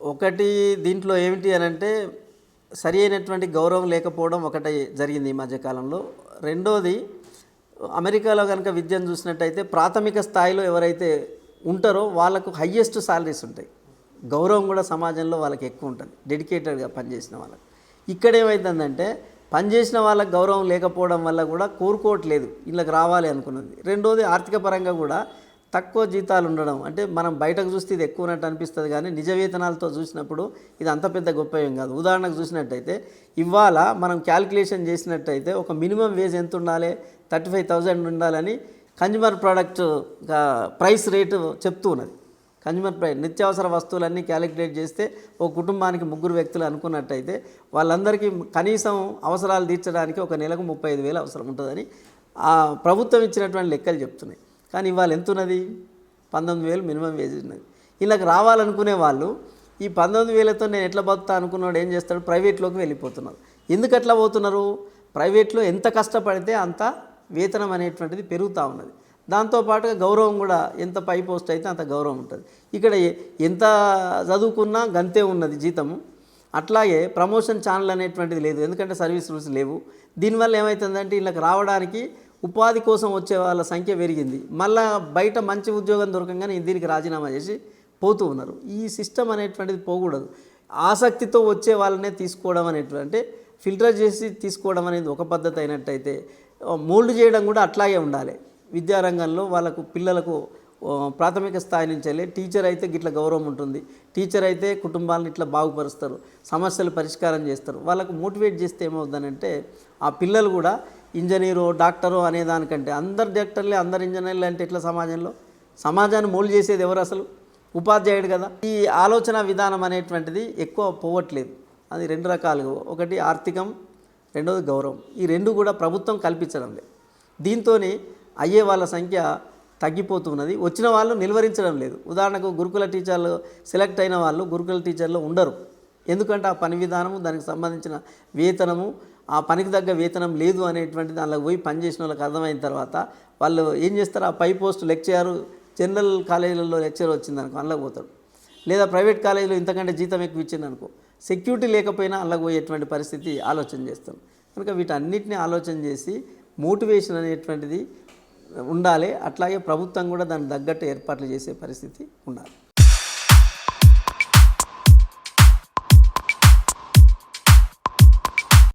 ఒకటి దీంట్లో ఏమిటి అని అంటే సరి అయినటువంటి గౌరవం లేకపోవడం ఒకటి జరిగింది ఈ మధ్యకాలంలో రెండోది అమెరికాలో కనుక విద్యను చూసినట్టయితే ప్రాథమిక స్థాయిలో ఎవరైతే ఉంటారో వాళ్ళకు హయ్యెస్ట్ సాలరీస్ ఉంటాయి. గౌరవం కూడా సమాజంలో వాళ్ళకి ఎక్కువ ఉంటుంది. డెడికేటెడ్గా పనిచేసిన వాళ్ళకి. ఇక్కడ ఏమైందంటే పనిచేసిన వాళ్ళకి గౌరవం లేకపోవడం వల్ల కూడా కోరుకోవట్లేదు. ఇళ్ళకి రావాలి అనుకున్నది. రెండోది ఆర్థిక పరంగా కూడా తక్కువ జీతాలు ఉండడం అంటే మనం బయటకు చూస్తే ఇది ఎక్కువ ఉన్నట్టు అనిపిస్తుంది కానీ నిజ వేతనాలతో చూసినప్పుడు ఇది అంత పెద్ద గొప్ప ఏం కాదు. ఉదాహరణకు చూసినట్టయితే ఇవాళ మనం క్యాల్కులేషన్ చేసినట్టయితే ఒక మినిమం వేజ్ ఎంత ఉండాలి? థర్టీ ఫైవ్ థౌజండ్ ఉండాలని కన్జ్యూమర్ ప్రోడక్ట్ ప్రైస్ రేటు చెప్తూ ఉన్నది. కన్జ్యూమర్ ప్రైస్ నిత్యావసర వస్తువులన్నీ క్యాలిక్యులేట్ చేస్తే ఒక కుటుంబానికి ముగ్గురు వ్యక్తులు అనుకున్నట్టయితే వాళ్ళందరికీ కనీసం అవసరాలు తీర్చడానికి ఒక నెలకు ముప్పై ఐదు వేలు అవసరం ఉంటుందని ప్రభుత్వం ఇచ్చినటువంటి లెక్కలు చెప్తున్నాయి. కానీ ఇవాళ ఎంత ఉన్నది పంతొమ్మిది వేలు మినిమం వేజ్ ఉన్నది. వీళ్ళకి రావాలనుకునే వాళ్ళు ఈ పంతొమ్మిది వేలతో నేను ఎట్లా బతుతా అనుకున్నాడు ఏం చేస్తాడు? ప్రైవేట్లోకి వెళ్ళిపోతున్నారు. ఎందుకు అట్లా పోతున్నారు? ప్రైవేట్లో ఎంత కష్టపడితే అంత వేతనం అనేటువంటిది పెరుగుతూ ఉన్నది. దాంతోపాటుగా గౌరవం కూడా ఎంత పై పోస్ట్ అయితే అంత గౌరవం ఉంటుంది. ఇక్కడ ఎంత చదువుకున్నా గంతే ఉన్నది జీతము. అట్లాగే ప్రమోషన్ ఛానల్ అనేటువంటిది లేదు. ఎందుకంటే సర్వీస్ రూల్స్ లేవు. దీనివల్ల ఏమవుతుందంటే వీళ్ళకి రావడానికి ఉపాధి కోసం వచ్చే వాళ్ళ సంఖ్య పెరిగింది. మళ్ళా బయట మంచి ఉద్యోగం దొరకంగానే దీనికి రాజీనామా చేసి పోతూ ఉన్నారు. ఈ సిస్టమ్ అనేటువంటిది పోకూడదు. ఆసక్తితో వచ్చే వాళ్ళనే తీసుకోవడం అనేటువంటి ఫిల్టర్ చేసి తీసుకోవడం అనేది ఒక పద్ధతి అయినట్టయితే మోల్డ్ చేయడం కూడా అట్లాగే ఉండాలి. విద్యారంగంలో వాళ్ళకు పిల్లలకు ప్రాథమిక స్థాయి నుంచి వెళ్ళి టీచర్ అయితే గిట్ల గౌరవం ఉంటుంది. టీచర్ అయితే కుటుంబాలను ఇట్లా బాగుపరుస్తారు. సమస్యలు పరిష్కారం చేస్తారు. వాళ్ళకు మోటివేట్ చేస్తే ఏమవుతుందంటే ఆ పిల్లలు కూడా ఇంజనీరు డాక్టరు అనే దానికంటే అందరు డాక్టర్లే అందరు ఇంజనీర్లు అంటే ఇట్లా సమాజంలో? సమాజాన్ని మూలు చేసేది ఎవరు అసలు? ఉపాధ్యాయుడు కదా. ఈ ఆలోచన విధానం అనేటువంటిది ఎక్కువ పోవట్లేదు. అది రెండు రకాలుగా. ఒకటి ఆర్థికం రెండోది గౌరవం. ఈ రెండు కూడా ప్రభుత్వం కల్పించడం లేదు దీంతో అయ్యే వాళ్ళ సంఖ్య తగ్గిపోతున్నది. వచ్చిన వాళ్ళు నిలువరించడం లేదు. ఉదాహరణకు గురుకుల టీచర్లు సెలెక్ట్ అయిన వాళ్ళు గురుకుల టీచర్లు ఉండరు. ఎందుకంటే ఆ పని విధానము దానికి సంబంధించిన వేతనము ఆ పనికి తగ్గ వేతనం లేదు అనేటువంటి దానిలో పోయి పనిచేసిన వాళ్ళకి అర్థమైన తర్వాత వాళ్ళు ఏం చేస్తారు? ఆ పై పోస్ట్ లెక్చర్ జనరల్ కాలేజీలలో లెక్చర్ వచ్చింది అనుకో అందులోకి పోతాడు. లేదా ప్రైవేట్ కాలేజీలో ఇంతకంటే జీతం ఎక్కువ ఇచ్చింది అనుకో సెక్యూరిటీ లేకపోయినా అందులోకి పోయేటువంటి పరిస్థితి ఆలోచన చేస్తాం. కనుక వీటన్నిటిని ఆలోచన చేసి మోటివేషన్ అనేటువంటిది ఉండాలి. అట్లాగే ప్రభుత్వం కూడా దానికి తగ్గట్టు ఏర్పాట్లు చేసే పరిస్థితి ఉండాలి.